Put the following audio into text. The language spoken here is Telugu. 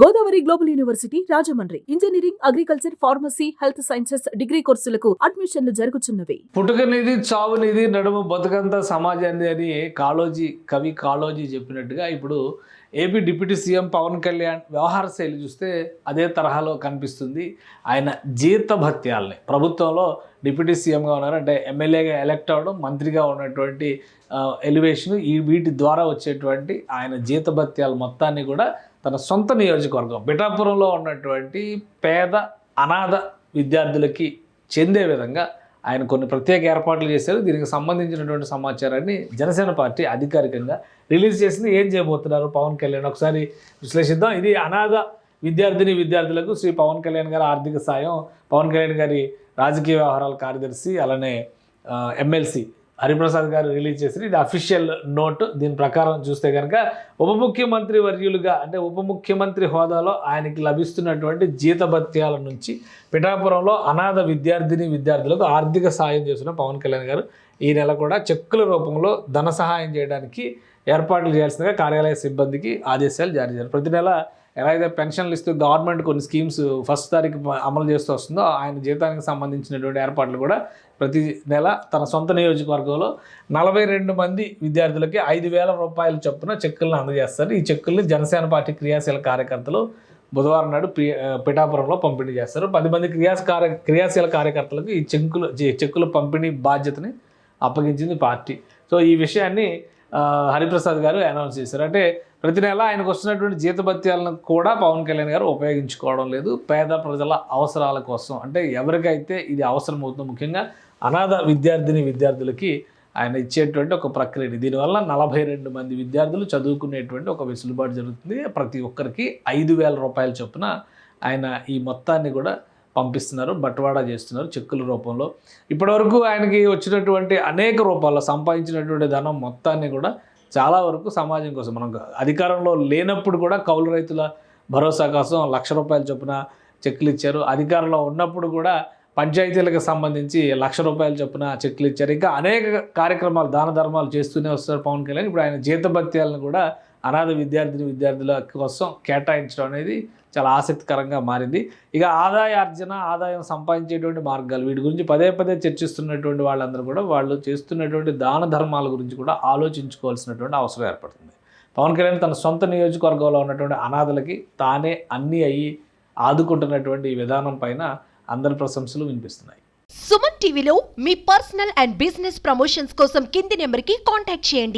Godavari global university Rajahmundry. Engineering agriculture pharmacy health sciences degree కోర్సులకు అడ్మిషన్లు జరుగుతున్నవి పుట్టుకనిది చావునిది నడుము బతుకంతా సమాజాన్ని అని కాళోజీ కవి కాళోజీ చెప్పినట్టుగా ఇప్పుడు AP deputy CM Pawan Kalyan వ్యవహార శైలి చూస్తే అదే తరహాలో కనిపిస్తుంది. ఆయన జీతభత్యాల్ని ప్రభుత్వంలో డిప్యూటీ సీఎంగా ఉన్నారు. అంటే ఎమ్మెల్యేగా ఎలక్ట్ అవ్వడం మంత్రిగా ఉన్నటువంటి ఎలివేషన్ ఈ వీటి ద్వారా వచ్చేటువంటి ఆయన జీతభత్యాల మొత్తాన్ని కూడా తన సొంత నియోజకవర్గం పిఠాపురంలో ఉన్నటువంటి పేద అనాథ విద్యార్థులకి చెందే విధంగా ఆయన కొన్ని ప్రత్యేక ఏర్పాట్లు చేశారు. దీనికి సంబంధించినటువంటి సమాచారాన్ని జనసేన పార్టీ అధికారికంగా రిలీజ్ చేసింది. ఏం చేయబోతున్నారు? పవన్ కళ్యాణ్ ఒకసారి విశ్లేషిద్దాం. ఇది అనాథ విద్యార్థిని విద్యార్థులకు శ్రీ పవన్ కళ్యాణ్ గారి ఆర్థిక సాయం. పవన్ కళ్యాణ్ గారి రాజకీయ వ్యవహారాల కార్యదర్శి అలానే ఎమ్మెల్సీ హరిప్రసాద్ గారు రిలీజ్ చేసిన ఇది అఫీషియల్ నోట్ దీని ప్రకారం చూస్తే కనుక ఉప ముఖ్యమంత్రి వర్యులుగా అంటే ఉప ముఖ్యమంత్రి హోదాలో ఆయనకి లభిస్తున్నటువంటి జీతభత్యాల నుంచి పిఠాపురంలో అనాథ విద్యార్థిని విద్యార్థులకు ఆర్థిక సాయం చేస్తున్న పవన్ కళ్యాణ్ గారు ఈ నెల కూడా చెక్కుల రూపంలో ధన సహాయం చేయడానికి ఏర్పాట్లు చేయాల్సిందిగా కార్యాలయ సిబ్బందికి ఆదేశాలు జారీ చేశారు. ప్రతి నెల ఎలా అయితే పెన్షన్లు ఇస్తూ గవర్నమెంట్ కొన్ని స్కీమ్స్ ఫస్ట్ తారీఖు అమలు చేస్తూ వస్తుందో ఆయన జీతానికి సంబంధించినటువంటి ఏర్పాట్లు కూడా ప్రతి నెల తన సొంత నియోజకవర్గంలో నలభై రెండు మంది విద్యార్థులకి ఐదు వేల రూపాయల చొప్పున చెక్కులను అందజేస్తారు. ఈ చెక్కుల్ని జనసేన పార్టీ క్రియాశీల కార్యకర్తలు బుధవారం నాడు పి పిఠాపురంలో పంపిణీ చేస్తారు. పది మంది క్రియాశ కార్య క్రియాశీల కార్యకర్తలకు ఈ చెక్కులు చెక్కులు చెక్కుల పంపిణీ బాధ్యతని అప్పగించింది పార్టీ. సో ఈ విషయాన్ని హరిప్రసాద్ గారు అనౌన్స్ చేశారు. అంటే ప్రతి నెల ఆయనకు వస్తున్నటువంటి జీతభత్యాలను కూడా పవన్ కళ్యాణ్ గారు ఉపయోగించుకోవడం లేదు. పేద ప్రజల అవసరాల కోసం. అంటే ఎవరికైతే ఇది అవసరమవుతుందో ముఖ్యంగా అనాథ విద్యార్థిని విద్యార్థులకి ఆయన ఇచ్చేటువంటి ఒక ప్రక్రియని. దీనివల్ల నలభై రెండు మంది విద్యార్థులు చదువుకునేటువంటి ఒక వెసులుబాటు జరుగుతుంది. ప్రతి ఒక్కరికి ఐదు వేల రూపాయల చొప్పున ఆయన ఈ మొత్తాన్ని కూడా పంపిస్తున్నారు. బట్వాడా చేస్తున్నారు చెక్కుల రూపంలో. ఇప్పటివరకు ఆయనకి వచ్చినటువంటి అనేక రూపాల్లో సంపాదించినటువంటి ధనం మొత్తాన్ని కూడా చాలా వరకు సమాజం కోసం మనం అధికారంలో లేనప్పుడు కూడా కౌలు రైతుల భరోసా కోసం లక్ష రూపాయల చొప్పున చెక్లు ఇచ్చారు. అధికారంలో ఉన్నప్పుడు కూడా పంచాయతీలకు సంబంధించి లక్ష రూపాయల చొప్పున చెక్లు ఇచ్చారు. ఇంకా అనేక కార్యక్రమాలు దాన ధర్మాలు చేస్తూనే వస్తారు పవన్ కళ్యాణ్. ఇప్పుడు ఆయన జీతభత్యాలను కూడా అనాథ విద్యార్థిని విద్యార్థుల కోసం కేటాయించడం అనేది చాలా ఆసక్తికరంగా మారింది. ఇక ఆదాయ అర్జన ఆదాయం సంపాదించేటువంటి మార్గాలు వీటి గురించి పదే పదే చర్చిస్తున్నటువంటి వాళ్ళందరూ కూడా వాళ్ళు చేస్తున్నటువంటి దాన ధర్మాల గురించి కూడా ఆలోచించుకోవాల్సినటువంటి అవసరం ఏర్పడుతుంది. పవన్ కళ్యాణ్ తన సొంత నియోజకవర్గంలో ఉన్నటువంటి అనాథలకి తానే అన్నీ అయ్యి ఆదుకుంటున్నటువంటి ఈ విధానం పైన అందరి ప్రశంసలు వినిపిస్తున్నాయి. సుమన్ టీవీలో మీ పర్సనల్ అండ్ బిజినెస్ ప్రమోషన్స్ కోసం కింది నెంబర్కి కాంటాక్ట్ చేయండి.